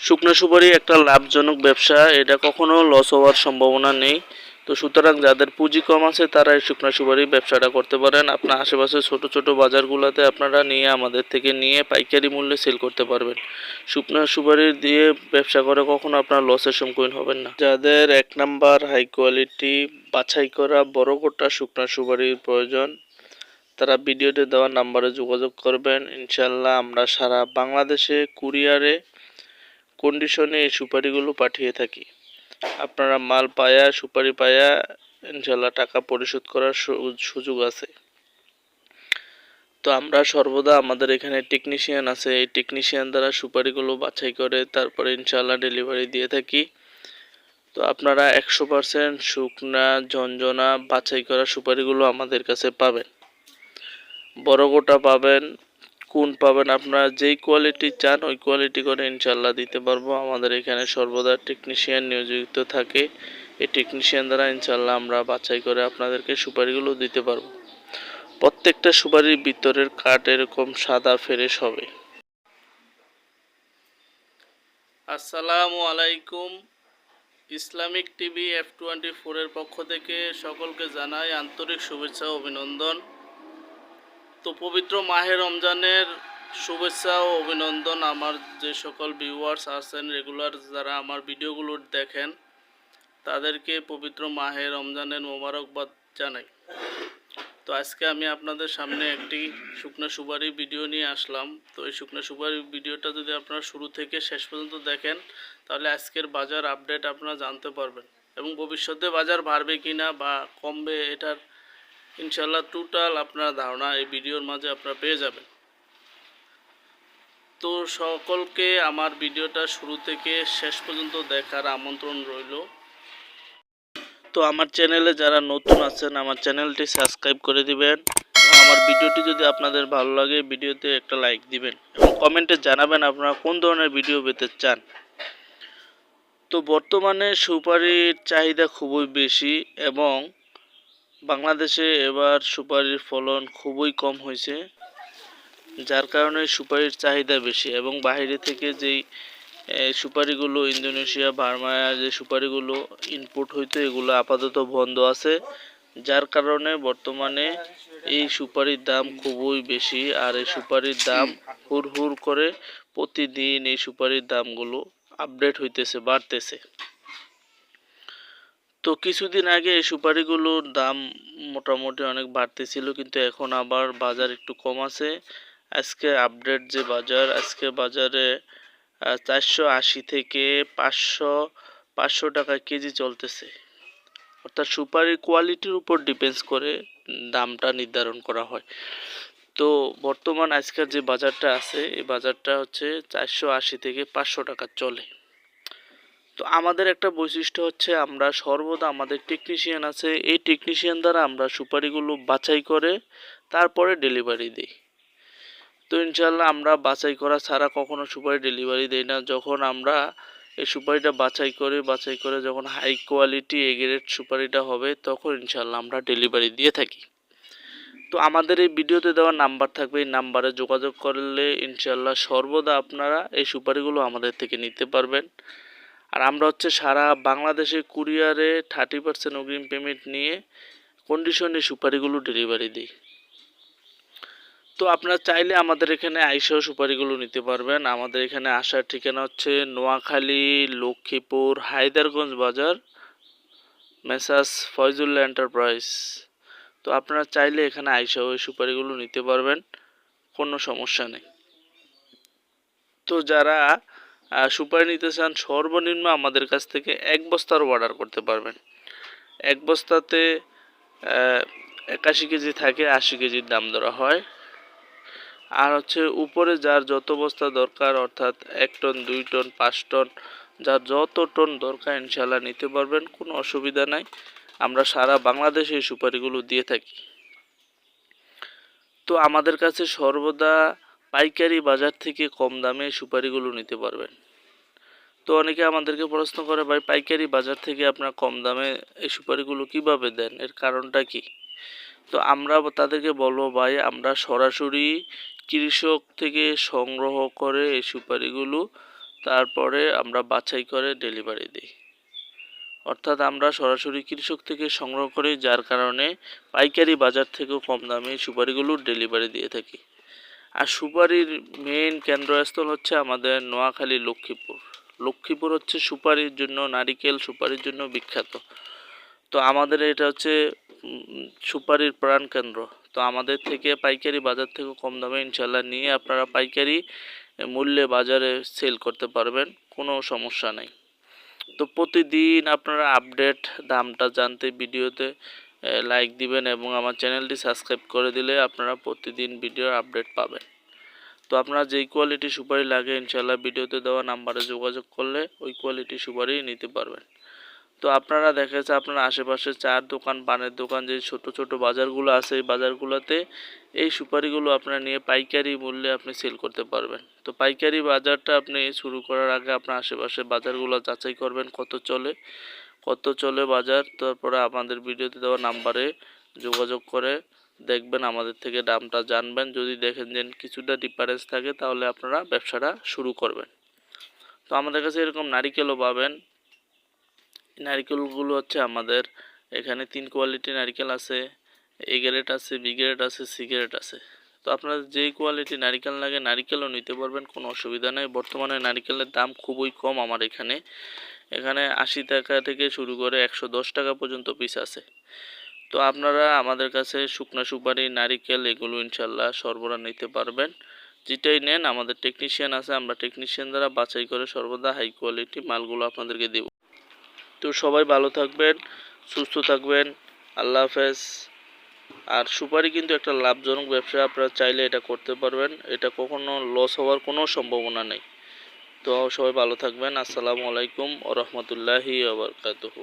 শুকনো সুপারি একটা লাভজনক ব্যবসা, এটা কখনো লস হওয়ার সম্ভাবনা নেই। তো সুতরাং যাদের পুঁজি কম আছে, তারা এই শুকনো সুপারি ব্যবসাটা করতে পারেন। আপনার আশেপাশে ছোট ছোট বাজারগুলোতে আপনারা নিয়ে আমাদের থেকে নিয়ে পাইকারি মূল্যে সেল করতে পারবেন। শুকনো সুপারি দিয়ে ব্যবসা করে কখনো আপনার লসের সম্মুখীন হবেন না। যাদের এক নাম্বার হাই কোয়ালিটি বাছাই করা বড় গোটা শুকনো সুপারির প্রয়োজন, তারা ভিডিওতে দেওয়া নাম্বারে যোগাযোগ করবেন। ইনশাল্লাহ আমরা সারা বাংলাদেশে কুরিয়ারে কন্ডিশনে এই সুপারিগুলো পাঠিয়ে থাকি। আপনারা মাল পায়া, সুপারি পায়া ইনশাল্লাহ টাকা পরিশোধ করার সুযোগ আছে। তো আমরা সর্বদা আমাদের এখানে টেকনিশিয়ান আছে, এই টেকনিশিয়ান দ্বারা সুপারিগুলো বাছাই করে তারপরে ইনশাল্লাহ ডেলিভারি দিয়ে থাকি। তো আপনারা একশো পার্সেন্ট শুকনা ঝঞ্ঝনা বাছাই করা সুপারিগুলো আমাদের কাছে পাবেন। বড় গোটা পাবেন কোন পাবেন আপনারা? যেই কোয়ালিটি চান, ওই কোয়ালিটি করে ইনশাল্লাহ দিতে পারব। আমাদের এখানে সর্বদা টেকনিশিয়ান নিয়োজিত থাকে। এই টেকনিশিয়ান দ্বারা ইনশাল্লাহ আমরা বাছাই করে আপনাদেরকে সুপারিগুলো দিতে পারব। প্রত্যেকটা সুপারির ভিতরের কাঠ এরকম সাদা ফ্রেশ হবে। আসসালামু আলাইকুম। ইসলামিক টিভি এফ টোয়েন্টি ফোরের পক্ষ থেকে সকলকে জানাই আন্তরিক শুভেচ্ছা অভিনন্দন। তো পবিত্র মাহে রমজানের শুভেচ্ছা ও অভিনন্দন আমার যে সকল ভিউয়ার্স আছেন রেগুলার যারা আমার ভিডিওগুলো দেখেন, তাদেরকে পবিত্র মাহে রমজানের মোবারকবাদ জানাই। তো আজকে আমি আপনাদের সামনে একটি শুকনো সুপারি ভিডিও নিয়ে আসলাম। তো এই শুকনো সুপারি ভিডিওটা যদি আপনারা শুরু থেকে শেষ পর্যন্ত দেখেন, তাহলে আজকের বাজার আপডেট আপনারা জানতে পারবেন। এবং ভবিষ্যতে বাজার বাড়বে কিনা বা কমবে, এটার ইনশাল্লাহ টোটাল আপনার ধারণা এই ভিডিওর মাঝে আপনারা পেয়ে যাবেন। তো সকলকে আমার ভিডিওটা শুরু থেকে শেষ পর্যন্ত দেখার আমন্ত্রণ রইল। তো আমার চ্যানেলে যারা নতুন আছেন, আমার চ্যানেলটি সাবস্ক্রাইব করে দিবেন। আমার ভিডিওটি যদি আপনাদের ভালো লাগে, ভিডিওতে একটা লাইক দিবেন এবং কমেন্টে জানাবেন আপনারা কোন ধরনের ভিডিও পেতে চান। তো বর্তমানে সুপারির চাহিদা খুবই বেশি এবং বাংলাদেশে এবার সুপারির ফলন খুবই কম হয়েছে, যার কারণে সুপারির চাহিদা বেশি এবং বাইরে থেকে যেই সুপারিগুলো ইন্দোনেশিয়া, বার্মায় যে সুপারিগুলো ইনপুট হইতো, এগুলো আপাতত বন্ধ আছে, যার কারণে বর্তমানে এই সুপারির দাম খুবই বেশি আর এই সুপারির দাম হুর হুর করে প্রতিদিন এই সুপারির দামগুলো আপডেট হইতেছে, বাড়তেছে। তো কিছুদিন আগে এই সুপারিগুলোর দাম মোটামুটি অনেক বাড়তে ছিল, কিন্তু এখন আবার বাজার একটু কম আছে। আজকে আপডেট যে বাজার, আজকে বাজারে চারশো আশি থেকে পাঁচশো পাঁচশো টাকা কেজি চলতেছে। অর্থাৎ সুপারির কোয়ালিটির উপর ডিপেন্ডস করে দামটা নির্ধারণ করা হয়। তো বর্তমান আজকের যে বাজারটা আছে, এই বাজারটা হচ্ছে চারশো আশি থেকে পাঁচশো টাকা চলে। তো আমাদের একটা বৈশিষ্ট্য হচ্ছে আমরা সর্বদা আমাদের টেকনিশিয়ান আছে। এই টেকনিশিয়ান দ্বারা আমরা সুপারিগুলো বাছাই করে তারপরে ডেলিভারি দিই। তো ইনশাল্লাহ আমরা বাছাই করা ছাড়া কখনো সুপারি ডেলিভারি দেই না। যখন আমরা এই সুপারিটা বাছাই করে বাছাই করে যখন হাই কোয়ালিটি এ গ্রেড সুপারিটা হবে, তখন ইনশাল্লাহ আমরা ডেলিভারি দিয়ে থাকি। তো আমাদের এই ভিডিওতে দেওয়া নাম্বার থাকবে, এই নাম্বারে যোগাযোগ করলে ইনশাল্লাহ সর্বদা আপনারা এই সুপারিগুলো আমাদের থেকে নিতে পারবেন। আর আমরা হচ্ছে সারা বাংলাদেশে কুরিয়ারে থার্টি পার্সেন্ট অগ্রিম পেমেন্ট নিয়ে কন্ডিশনে সুপারিগুলো ডেলিভারি দিই। তো আপনারা চাইলে আমাদের এখানে আইসাও সুপারিগুলো নিতে পারবেন। আমাদের এখানে আসার ঠিকানা হচ্ছে নোয়াখালী, লক্ষ্মীপুর, হায়দারগঞ্জ বাজার মেসাস ফয়জুল্লাহ এন্টারপ্রাইজ। তো আপনারা চাইলে এখানে আইসাও এই সুপারিগুলো নিতে পারবেন, কোনো সমস্যা নেই। তো যারা সুপারি নিতে চান, সর্বনিম্ন আমাদের কাছ থেকে এক বস্তার অর্ডার করতে পারবেন। এক বস্তাতে একাশি কেজি থাকে, আশি কেজির দাম ধরা হয়। আর হচ্ছে উপরে যার যত বস্তা দরকার, অর্থাৎ এক টন, দুই টন, পাঁচ টন, যার যত টন দরকার ইনশাল্লাহ নিতে পারবেন, কোনো অসুবিধা নাই। আমরা সারা বাংলাদেশে এই সুপারিগুলো দিয়ে থাকি। তো আমাদের কাছে সর্বদা পাইকারি বাজার থেকে কম দামে সুপারিগুলো নিতে পারবেন। তো অনেকে আমাদেরকে প্রশ্ন করে, ভাই, পাইকারি বাজার থেকে আপনার কম দামে এই সুপারিগুলো কীভাবে দেন? এর কারণটা কি? তো আমরা তাদেরকে বলব, ভাই, আমরা সরাসরি কৃষক থেকে সংগ্রহ করে এই সুপারিগুলো তারপরে আমরা বাছাই করে ডেলিভারি দিই। অর্থাৎ আমরা সরাসরি কৃষক থেকে সংগ্রহ করি, যার কারণে পাইকারি বাজার থেকেও কম দামে সুপারিগুলো ডেলিভারি দিয়ে থাকি। আর সুপারির মেইন কেন্দ্রস্থল হচ্ছে আমাদের নোয়াখালী, লক্ষ্মীপুর। লক্ষ্মীপুর হচ্ছে সুপারির জন্য, নারিকেল সুপারির জন্য বিখ্যাত। তো আমাদের এটা হচ্ছে সুপারির প্রাণ কেন্দ্র। তো আমাদের থেকে পাইকারি বাজার থেকে কম দামে ইনশাল্লাহ নিয়ে আপনারা পাইকারি মূল্যে বাজারে সেল করতে পারবেন, কোনো সমস্যা নেই। তো প্রতিদিন আপনারা আপডেট দামটা জানতে ভিডিওতে লাইক দিবেন এবং আমার চ্যানেলটি সাবস্ক্রাইব করে দিলে আপনারা প্রতিদিন ভিডিওর আপডেট পাবেন। তো আপনারা যেই কোয়ালিটি সুপারি লাগে ইনশাল্লাহ ভিডিওতে দেওয়া নাম্বারে যোগাযোগ করলে ওই কোয়ালিটি সুপারি নিতে পারবেন। তো আপনারা দেখা যাচ্ছে আপনার আশেপাশে চার দোকান, পানের দোকান, যে ছোট ছোট বাজারগুলো আছে এই বাজারগুলোতে এই সুপারিগুলো আপনারা নিয়ে পাইকারি মূল্যে আপনি সেল করতে পারবেন। তো পাইকারি বাজারটা আপনি শুরু করার আগে আপনার আশেপাশে বাজারগুলো যাচাই করবেন, কত চলে কত চলে বাজার। তারপরে আমাদের ভিডিওতে দেওয়া নাম্বারে যোগাযোগ করে দেখবেন আমাদের থেকে দামটা জানবেন। যদি দেখেন যে কিছুটা ডিফারেন্স থাকে, তাহলে আপনারা ব্যবসাটা শুরু করবেন। তো আমাদের কাছে এরকম নারিকেলও পাবেন। নারিকেলগুলো হচ্ছে আমাদের এখানে তিন কোয়ালিটি নারিকেল আছে এ গ্রেড আছে বি গ্রেড আছে সি গ্রেড আছে। তো আপনার যেই কোয়ালিটি নারিকেল লাগে, নারিকেলও নিতে পারবেন, কোনো অসুবিধা নেই। বর্তমানে নারিকেলের দাম খুবই কম আমার এখানে। এখানে আশি টাকা থেকে শুরু করে একশো দশ টাকা পর্যন্ত পিস আছে। তো আপনারা আমাদের কাছে শুকনা সুপারি, নারিকেল এগুলো ইনশাল্লাহ সরবরাহ নিতে পারবেন। যেটাই নেন, আমাদের টেকনিশিয়ান আছে, আমরা টেকনিশিয়ান দ্বারা বাছাই করে সর্বদা হাই কোয়ালিটি মালগুলো আপনাদেরকে দেব। তো সবাই ভালো থাকবেন, সুস্থ থাকবেন, আল্লাহ হাফেজ। আর সুপারি কিন্তু একটা লাভজনক ব্যবসা, আপনারা চাইলে এটা করতে পারবেন। এটা কখনো লস হওয়ার কোনো সম্ভাবনা নেই। তো সবাই ভালো থাকবেন, আসসালামু আলাইকুম ও রহমতুল্লাহি আবরকাতুহু